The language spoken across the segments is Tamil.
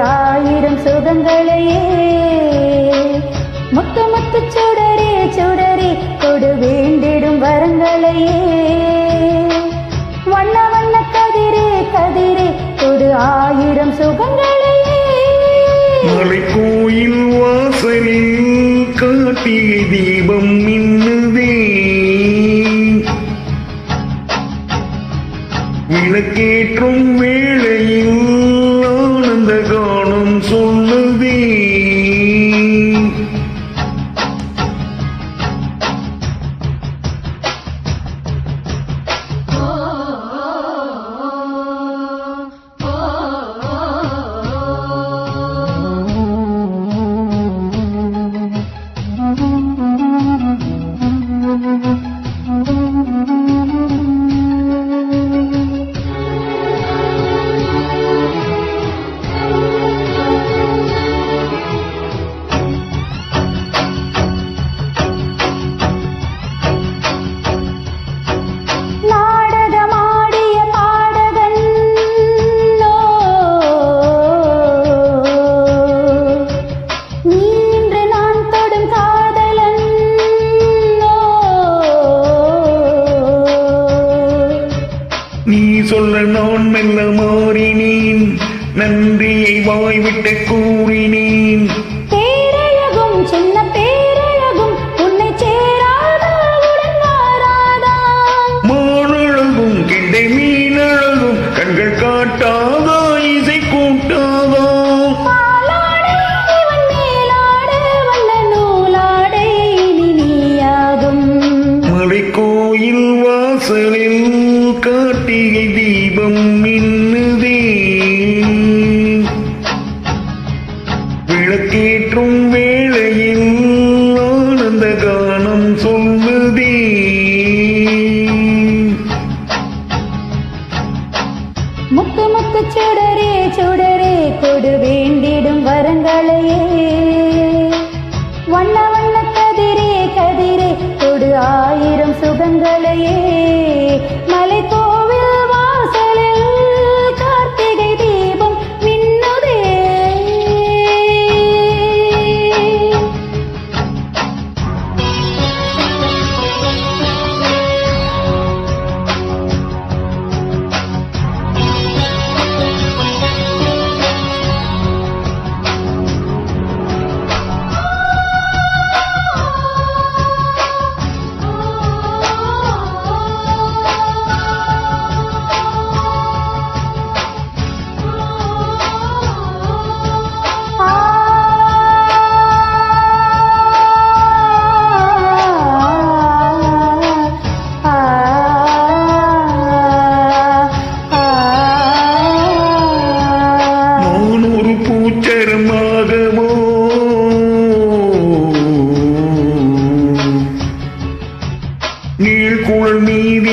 ஆயிரம் சுகங்களையே. முத்து முத்து சுடரே சுடரே கொடு வேண்டிடும் வரங்களையே. வண்ண வண்ண கதிரே கதிரே கொடு ஆயிரம் சுகங்களையே. மலை கோயில் வாசலில் காட்டிய தீபம் மின்னுதே. விளக்கேற்றும் வே உம்மை விட்டு கூறினேன். பேரழகும் சின்ன பேரழகும் உன்னை சேராதாராதா மானழகும் கிண்டை மீனழகும் கண்கள் காட்டாதா இசை கூட்டாதா? கோயில் வாசலில் கார்த்திகை தீபம் மின் ஆயிரம் சுகங்களையே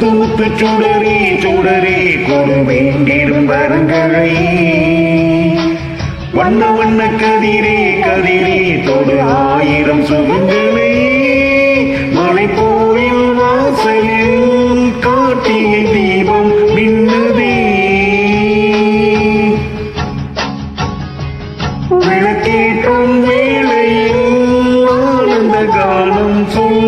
தூத்து சுடரே சுடரே கொடுவேண்டிடும் வரங்களை வண்ண வண்ண கதிரே கதிரே தொடு ஆயிரம் சுகங்களே. மலை போரில் வாசலில் காட்டிய தீபம் மின்னதே. விளக்கேற்றும் வேளையில் ஆனந்த காலம் சொல்